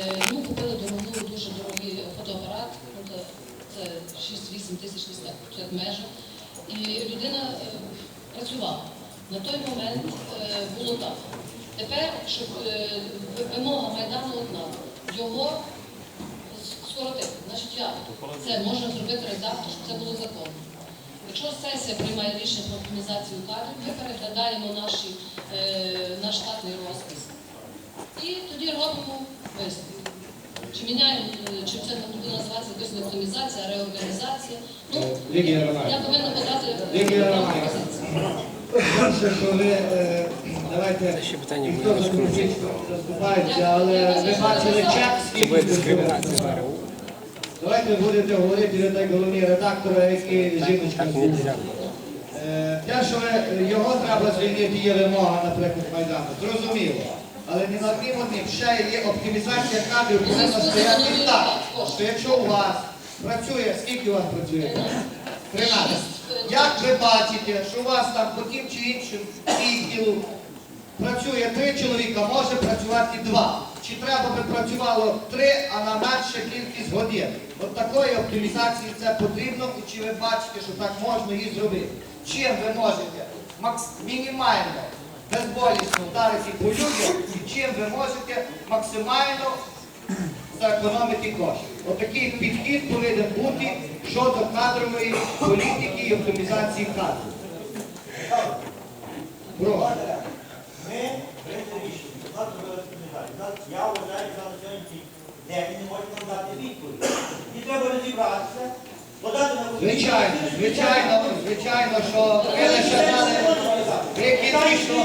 Е, ми купили дорогу, дуже дорогий фотоапарат, це 6-8 тисяч листів межа. І людина е, працювала. На той момент е, було так. Тепер, щоб вимога Майдану одна, його скоротити, значить я це можна зробити редактор, щоб це було законно. Якщо сесія приймає рішення про оптимізацію кадрів, ми переглядаємо наші, наш штатний розпис. І тоді робимо висновки. Чи міняємо, чи це буде називатися якось не оптимізація, реорганізація. Ну, я повинна подати пропозицію. Е, давайте Ще питання ніхто буде за але ви бачили чек, Це скільки буде дискримінація. Давайте будете говорити ви так головні редактора, який жіночка. Не. Е, Те, що його треба звільнити, є вимога, наприклад, Майдану. Зрозуміло. Але не над ним одним ще є оптимізація кадрів, повинна стояти так. Що якщо у вас працює, скільки у вас працює? 13. Як ви бачите, що у вас там по тим чи іншим відділу працює три чоловіка, може працювати два. Чи треба би працювало три, а на менше кількість годин? От такої оптимізації це потрібно, і чи ви бачите, що так можна її зробити? Чим ви можете мінімально безболісно вдарити по людям, і чим ви можете максимально зекономити кошти? Отакий підхід повинен бути щодо кадрової політики і оптимізації кадрів. Прошу. Ми прийняли рішення, нас я вважаю, що на сьогоднішній день ми не можемо дати відповідь. І треба розібратися, подати на Звичайно, звичайно, звичайно, що ви лише дали, ви кінчично,